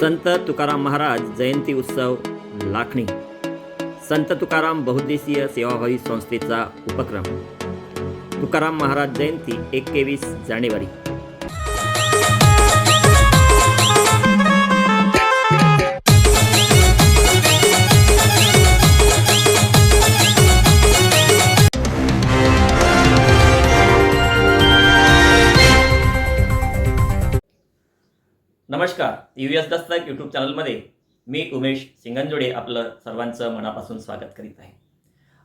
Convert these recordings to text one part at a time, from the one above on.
संत तुकाराम महाराज जयंती उत्सव लाखणी. संत तुकाराम बहुद्देशीय सेवाभावी संस्थेचा उपक्रम. तुकाराम महाराज जयंती एकवीस जानेवारी. यू एस दस्तक यूट्यूब चॅनलमध्ये मी उमेश सिंगंजोडे आपलं सर्वांचं मनापासून स्वागत करीत आहे.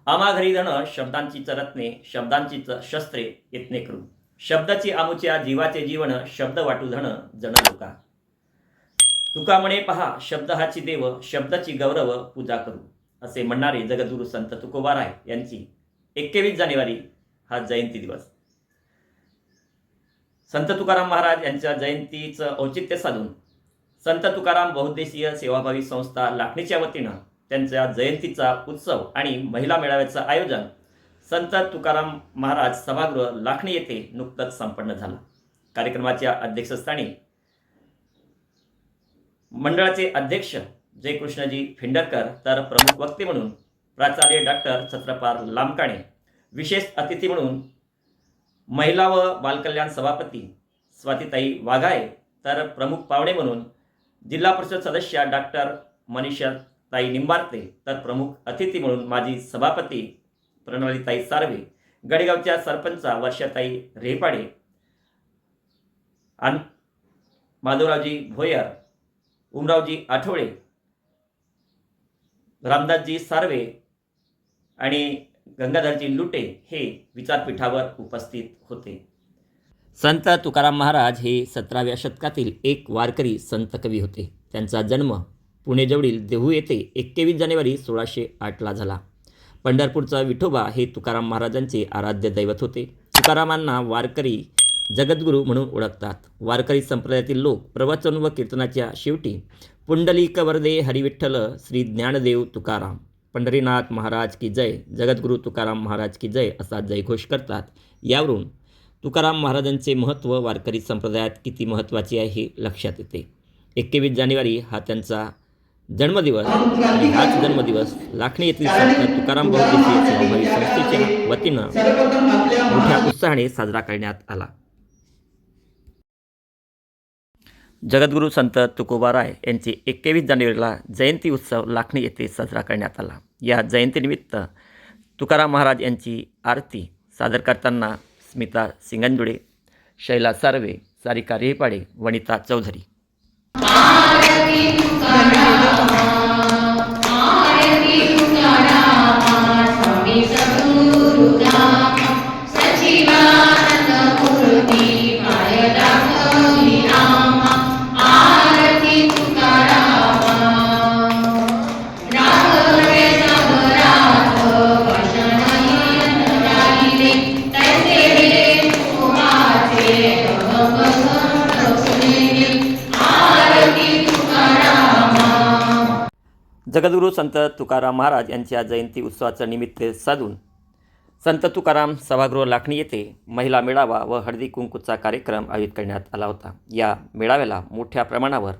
आम्हा घरी धन शब्दांची रत्ने शब्दांची च- शस्त्रे येतने करू शब्दाची आमुच्या जीवाचे जीवन शब्द वाटू धन जण लोका. तुका म्हणे पहा शब्द हाची देव शब्दाची गौरव पूजा करू असे म्हणणारे जगदुरू संत तुकोबाराय यांची एक्केवीस जानेवारी हा जयंती दिवस. संत तुकाराम महाराज यांच्या जयंतीचं औचित्य साधून संत तुकाराम बहुद्देशीय सेवाभावी संस्था लाखणीच्या वतीनं त्यांच्या जयंतीचा उत्सव आणि महिला मेळाव्याचं आयोजन संत तुकाराम महाराज सभागृह लाखणी येथे नुकतंच संपन्न झालं. कार्यक्रमाच्या अध्यक्षस्थानी मंडळाचे अध्यक्ष जयकृष्णजी फिंडरकर तर प्रमुख वक्ते म्हणून प्राचार्य डॉक्टर छत्रपाल लामकाणे विशेष अतिथी म्हणून महिला व बालकल्याण सभापती स्वातीताई वाघाळे तर प्रमुख पाहुणे म्हणून जिल्हा परिषद सदस्य डॉक्टर मनीषाताई निंबारते तर प्रमुख अतिथी म्हणून माजी सभापती प्रणालीताई सार्वे गडेगावच्या सरपंचा वर्षाताई रेपाडे आणि माधवरावजी भोयर उमरावजी आठवळे रामदासजी सार्वे आणि गंगाधरजी लुटे हे विचारपीठावर उपस्थित होते. संत तुकाराम महाराज हे सतराव्या शतकातील एक वारकरी संत कवी होते. त्यांचा जन्म पुणेजवळील देहू येथे एक्केवीस जानेवारी सोळाशे आठला झाला. पंढरपूरचा विठोबा हे तुकाराम महाराजांचे आराध्य दैवत होते. तुकारामांना वारकरी जगद्गुरू म्हणून ओळखतात. वारकरी संप्रदायातील लोक प्रवचन व कीर्तनाच्या शेवटी पुंडलिक वरदे हरिविठ्ठल श्री ज्ञानदेव तुकाराम. पंढरीनाथ महाराज की जय जगद्गुरू तुकाराम महाराज की जय असा जयघोष करतात. यावरून तुकाराम महाराजांचे महत्त्व वारकरी संप्रदायात किती महत्त्वाचे आहे हे लक्षात येते. एकवीस जानेवारी हा त्यांचा जन्मदिवस आणि हाच जन्मदिवस लाखणी येथील संत तुकाराम बहुद्देशीय संस्थेच्या वतीनं मोठ्या उत्साहाने साजरा करण्यात आला. जगद्गुरू संत तुकोबाराय यांची एकवीस जानेवारीला जयंती उत्सव लाखणी येथे साजरा करण्यात आला. या जयंतीनिमित्त तुकाराम महाराज यांची आरती सादर करताना स्मिता सिंगंजुडे शैला सार्वे सारिका रेपाडे वनिता चौधरी. जगद्गुरू संत तुकाराम महाराज यांच्या जयंती उत्सवाचं निमित्त साधून संत तुकाराम सभागृह लाखणी येथे महिला मेळावा व हळदी कुंकूचा कार्यक्रम आयोजित करण्यात आला होता. या मेळाव्याला मोठ्या प्रमाणावर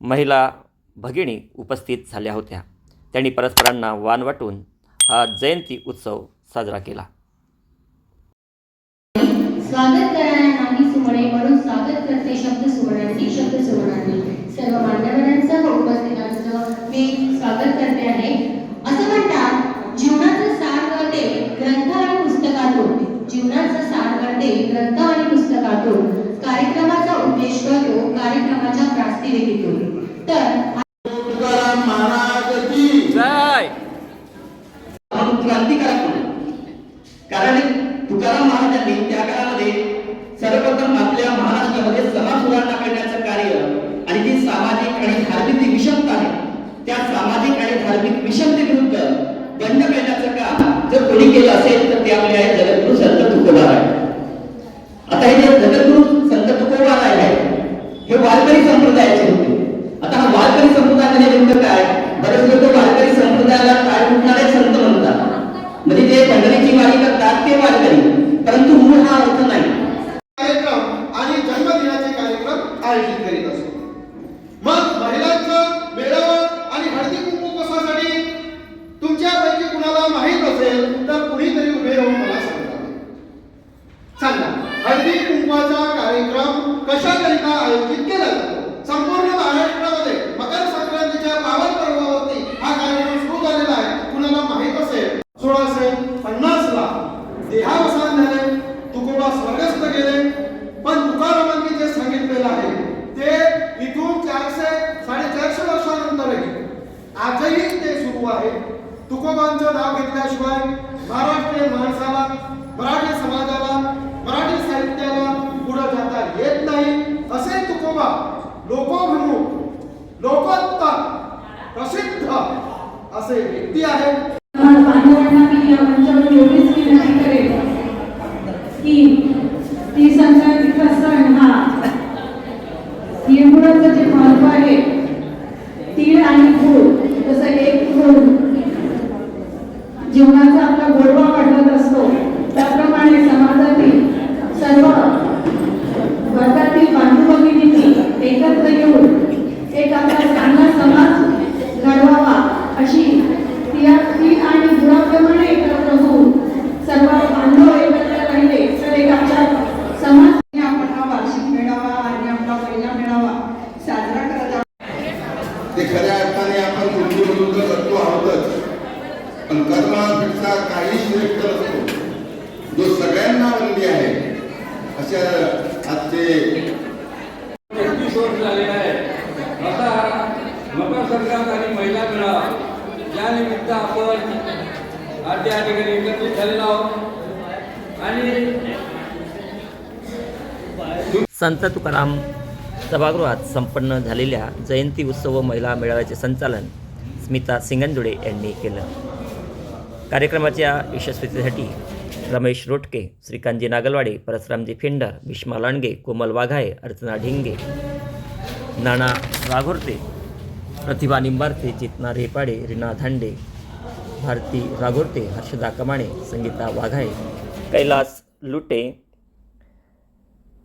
महिला भगिनी उपस्थित झाल्या होत्या. त्यांनी परस्परांना वान वाटून हा जयंती उत्सव साजरा केला. स्वागत सुमणे म्हणून स्वागत करते शब्द सुवर्णांनी शब्द सुवर्णांनी सर्व मान्यवरांसह उपस्थितांचं मी स्वागत करते आहे. त्या सामाजिक आणि धार्मिक विषमतेविरुद्ध बंड करण्याचं काम जर कोणी केलं असेल तर ते आपले आहे जगद्गुरु संत तुकोबार आहे आता हे जे जगद्गुरु संत तुकोबार आहे हे वारकरी संप्रदायाचे होते. आता हा वारकरी संप्रदाय म्हणजे नेमकं काय? बरेच लोक वारकरी संप्रदायाला टाळ फुटणारे संत म्हणतात म्हणजे जे पंढरीची वारी करतात ते वारकरी परंतु मूळ हा अर्थ नाही कार्यक्रम आणि जन्मदिनाचे कार्यक्रम आयोजित करीत असतो मग महिला तुकोबांचं नाव घेतल्याशिवाय महाराष्ट्रीय माणसाला मराठी समाजाला मराठी साहित्याला पुढे जाता येत नाही असे तुकोबा लोकोभिमुख लोकोत्तर प्रसिद्ध असे व्यक्ती आहेत बांधवांना मी या मंचावर एवढीच विनंती करेन की ती संक्रांतीचा सण हा तिळगुळाचं जे महत्त्व आहे तीळ आणि गुळ जसं एक गुळ जीवनाचा आपला गोडवा वाढवत असतो त्याप्रमाणे समाजातील सर्व वर्गातील बांधू भगिनींनी एकत्र येऊन एक आपला चांगला समाज घडवावा अशी तिया तीळ आणि गुळाप्रमाणे एकत्र होऊन सर्व बांधव एकत्र राहिले तर एक आपला समाज आपण हा वार्षिक मेळावा आणि आपला पहिला मेळावा साजरा करत आहोत ते खऱ्या अर्थाने आपण मृत्यूविरुद्ध करतो आहोतच पण कर्मापेक्षा काही श्रेष्ठ नसतो. जो सगळ्यांना वंदी आहे अशा आजचे एकतीस वर्ष झालेला आहे. आता मकर संक्रांत आणि महिला मेळावा या निमित्त आपण आज या ठिकाणी एकत्रित झालेलो आहोत. आणि संत तुकाराम सभागृहात संपन्न झालेल्या जयंती उत्सव महिला मेळाव्याचे संचालन स्मिता सिंगंदुडे यांनी केलं. कार्यक्रमाच्या यशस्वीतेसाठी रमेश रोटके श्रीकांतजी नागलवाडे परसरामजी फिंडर भीष्मा लांडगे कोमल वाघाळे अर्चना ढिंगे नाना राघोरते प्रतिभा निंबारते चेतना रेपाडे रीना धांडे भारती राघोरते हर्षदा कमाणे संगीता वाघाळे कैलास लुटे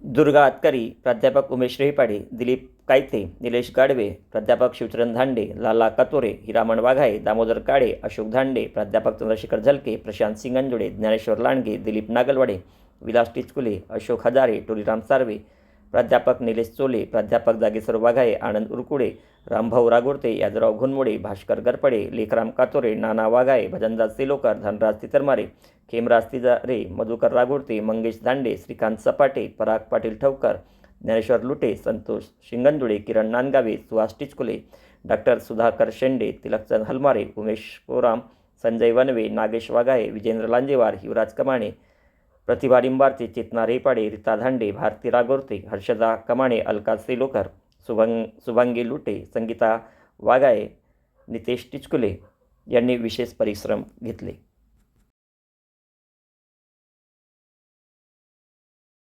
दुर्गा आतकरी प्राध्यापक उमेश रेपाडे दिलीप कायते निलेश गाडवे प्राध्यापक शिवचरण धांडे लाला कातोरे हिरामण वाघाळे दामोदर काळे अशोक धांडे प्राध्यापक चंद्रशेखर झलके प्रशांत सिंगंजुडे ज्ञानेश्वर लांडगे दिलीप नागलवाडे विलास टिचकुले अशोक हजारे टोलीराम सार्वे प्राध्यापक निलेश चोले प्राध्यापक जागेश्वर वाघाळे आनंद उरकुडे रामभाऊ रागोरते यादराव घुनमोडे भास्कर गरपडे लेखराम कातोरे नाना वाघाळे भजनदास सेलोकर धनराज तितरमारे खेमराज तिजारे मधुकर रागोरते मंगेश दांडे श्रीकांत सपाटे पराग पाटील ठवकर ज्ञानेश्वर लुटे संतोष शिंगंदुळे किरण नांदगावे सुहास टिचकुले डॉक्टर सुधाकर शेंडे तिलकचंद हलमारे उमेश कोराम संजय वनवे नागेश वाघाळे विजेंद्र लांजेवार युवराज कमाणे प्रतिभा लिंबारते चेतना रेपाडे रिता धांडे भारती रागोरते हर्षदा कमाणे अलका सेलोकर सुभंग सुभांगी लुटे संगीता वाघाळे नितेश टिचकुले यांनी विशेष परिश्रम घेतले.